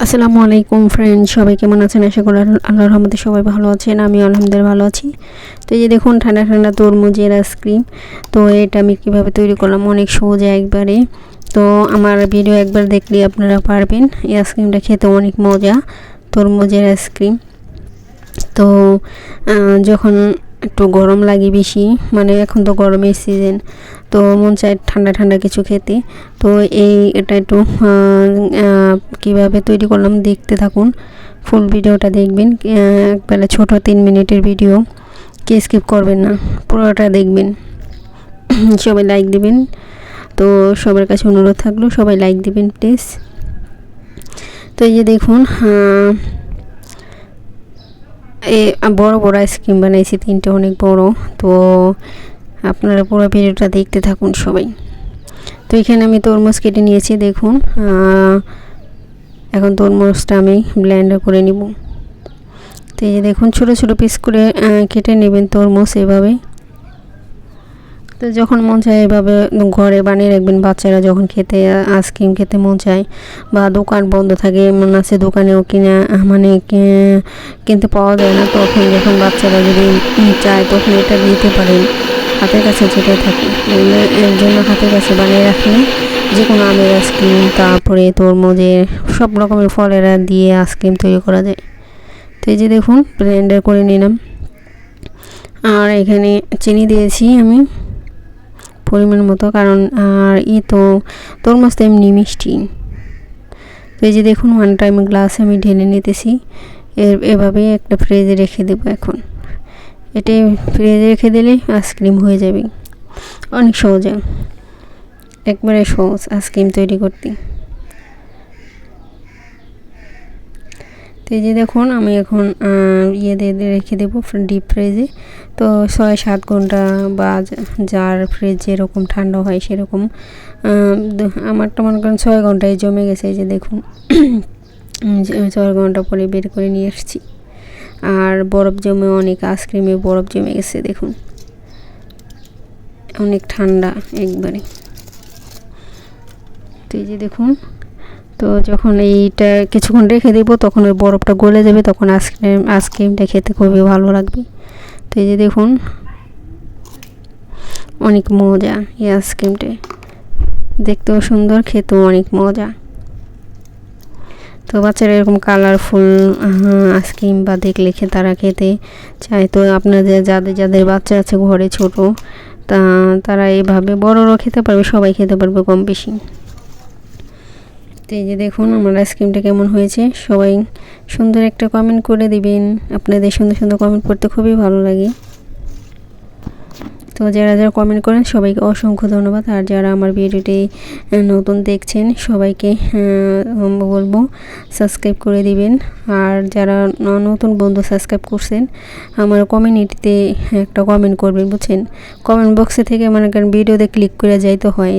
আসসালামু আলাইকুম ফ্রেন্ড সবাই কেমন আছেন? আশা করি আল্লাহ- রহমতে সবাই ভালো আছেন আমি আলহামদুলিল্লাহ ভালো আছি। তো এই যে দেখুন, ঠান্ডা ঠান্ডা তরমুজের আইসক্রিম তো এটা আমি কীভাবে তৈরি করলাম? অনেক সোজা একবারে। তো আমার ভিডিও একবার দেখলে আপনারা পারবেন। এই আইসক্রিমটা খেতে অনেক মজা, তরমুজের আইসক্রিম তো যখন একটু গরম লাগে বেশি। মানে এখন তো গরমের সিজন তো মন চায় ঠান্ডা ঠান্ডা কিছু খেতে। তো এই এটা একটু কীভাবে তৈরি করলাম দেখতে থাকুন। ফুল ভিডিওটা দেখবেন একবেলা ছোট তিন মিনিটের ভিডিও। কে স্কিপ করবেন না, পুরোটা দেখবেন। সবাই লাইক দিবেন। তো সবার কাছে অনুরোধ থাকল, সবাই লাইক দিবেন প্লিজ তো এই যে দেখুন বড় বড় আইসক্রিম বানাইছি, তিনটে অনেক বড়। তো আপনারা পুরো ভিডিওটা দেখতে থাকুন সবাই। তো এখানে আমি তরমুজ কেটে নিয়েছি, দেখুন। এখন তরমুজটা আমি ব্লেন্ডার করে নিব। তো এই দেখুন, ছোটো ছোটো পিস করে কেটে নেবেন তরমুজ এভাবে। তো যখন মন চায় এভাবে ঘরে বানিয়ে রাখবেন, বাচ্চারা যখন খেতে আইসক্রিম খেতে মন চায় বা দোকান বন্ধ থাকে, মনে আছে দোকানেও কিনা মানে কিনতে পাওয়া যায় না, তখন যখন বাচ্চারা যদি চায়, তখন এটা দিতে পারেন। হাতের কাছে যেটা থাকে। এর জন্য হাতের কাছে বানিয়ে রাখলে যে কোনো আমের আইসক্রিম তারপরে তরমুজের সব রকমের ফলেরা দিয়ে আইসক্রিম তৈরি করা যায়। তো এই যে দেখুন ব্লেন্ডার করে নিলাম। আর এখানে চিনি দিয়েছি আমি। পরিমাণ মতো, কারণ, আর ই তো তরমুজ তো এমনি মিষ্টি। তো এই যে দেখুন ওয়ান টাইম গ্লাসে আমি ঢেলে নিতেছি। এর এভাবেই একটা ফ্রিজে রেখে দেবো এখন। এটি ফ্রিজে রেখে দিলে আইসক্রিম হয়ে যাবে। অনেক সহজে। একবারে সহজ আইসক্রিম তৈরি করতে। তো এই যে দেখুন, আমি এখন ইয়ে দিয়ে রেখে দেবো ডিপ ফ্রিজে তো ছয় সাত ঘণ্টা বা যার ফ্রিজ যেরকম ঠান্ডা হয় সেরকম আমারটা মনে করেন ছয় ঘন্টায় জমে গেছে। এই যে দেখুন ছয় ঘণ্টা পরে বের করে নিয়ে এসেছি আর বরফ জমে অনেক আইসক্রিমে বরফ জমে গেছে, দেখুন। অনেক ঠান্ডা একবারে। তো এই যে দেখুন তো যখন এইটা কিছুক্ষণ রেখে দেবো, তখন ওই বরফটা গলে যাবে, তখন আইসক্রিম আইসক্রিমটা খেতে খুবই ভালো লাগবে। তো এই যে দেখুন, অনেক মজা এই আইসক্রিমটা দেখতেও সুন্দর, খেতেও অনেক মজা। তো বাচ্চারা এরকম কালারফুল আইসক্রিম বা দেখলে খে, তারা খেতে চায়। তো আপনাদের, যাদের যাদের বাচ্চা আছে, ঘরে ছোট, তা, তারা এভাবে বড়রাও খেতে পারবে, সবাই খেতে পারবে কম বেশি। তো এই যে দেখুন আমার আইসক্রিমটা কেমন হয়েছে, সবাই সুন্দর একটা কমেন্ট করে দিবেন। আপনাদের সুন্দর সুন্দর কমেন্ট করতে খুবই ভালো লাগে। তো যারা যারা কমেন্ট করেন, সবাইকে অসংখ্য ধন্যবাদ। আর যারা আমার ভিডিওটি নতুন দেখছেন, সবাইকে বলব সাবস্ক্রাইব করে দিবেন। আর যারা নতুন বন্ধু সাবস্ক্রাইব করছেন, আমার কমিউনিটিতে একটা কমেন্ট করবেন, বুঝছেন? কমেন্ট বক্সে থেকে মনে করেন ভিডিওতে ক্লিক করে যাইতে হয়।